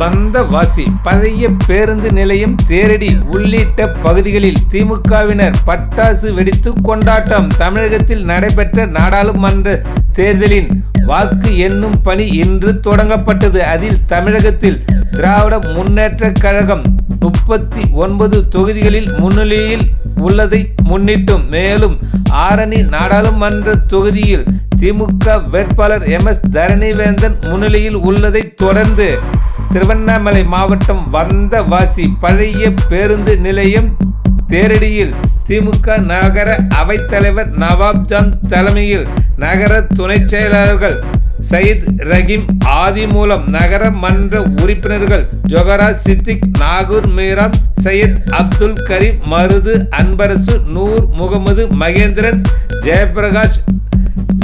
பந்தவாசி பழைய பேருந்து நிலையம் தேரடி உள்ளிட்ட பகுதிகளில் திமுகவினர் பட்டாசு வெடித்து கொண்டாட்டம். தமிழகத்தில் நடைபெற்ற நாடாளுமன்ற தேர்தலின் வாக்கு எண்ணும் பணி இன்று தொடங்கப்பட்டது. அதில் தமிழகத்தில் திராவிட முன்னேற்ற கழகம் முப்பத்தி ஒன்பது தொகுதிகளில் முன்னிலையில் உள்ளதை முன்னிட்டும். மேலும் ஆரணி நாடாளுமன்ற தொகுதியில் திமுக வேட்பாளர் எம் எஸ் தரணிவேந்தன் முன்னிலையில் உள்ளதை தொடர்ந்து திருவண்ணாமலை மாவட்டம் வந்தவாசி பழைய பேருந்து நிலையம் தேரடியில் திமுக நகர அவைத்தலைவர் நவாப்ஜான் தலைமையில் நகர துணைச் செயலாளர்கள் சயித் ரஹீம் ஆதி மூலம் நகர மன்ற உறுப்பினர்கள் ஜொகரா சித்திக் நாகூர் மீராம் சையத் அப்துல் கரீம் மருது அன்பரசு நூர் முகமது மகேந்திரன் ஜெயபிரகாஷ்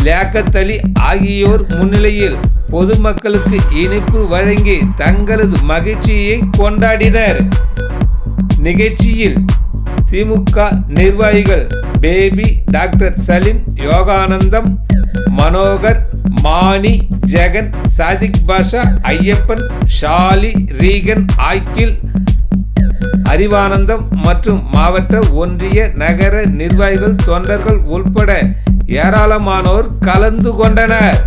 லியாக்கத் அலி ஆகியோர் முன்னிலையில் பொதுமக்களுக்கு இனிப்பு வழங்கி தங்களது மகிழ்ச்சியை கொண்டாடினர். நிகழ்ச்சியில் திமுக நிர்வாகிகள் Baby doctor Salim Yoganandam Manohar Mani Jagan Sadiq Basha Ayyappan Shali Regan Akil Arivanandam மற்றும் மாவட்ட ஒன்றிய நகர நிர்வாகிகள் தொண்டர்கள் உள்பட ஏராளமானோர் கலந்து கொண்டனர்.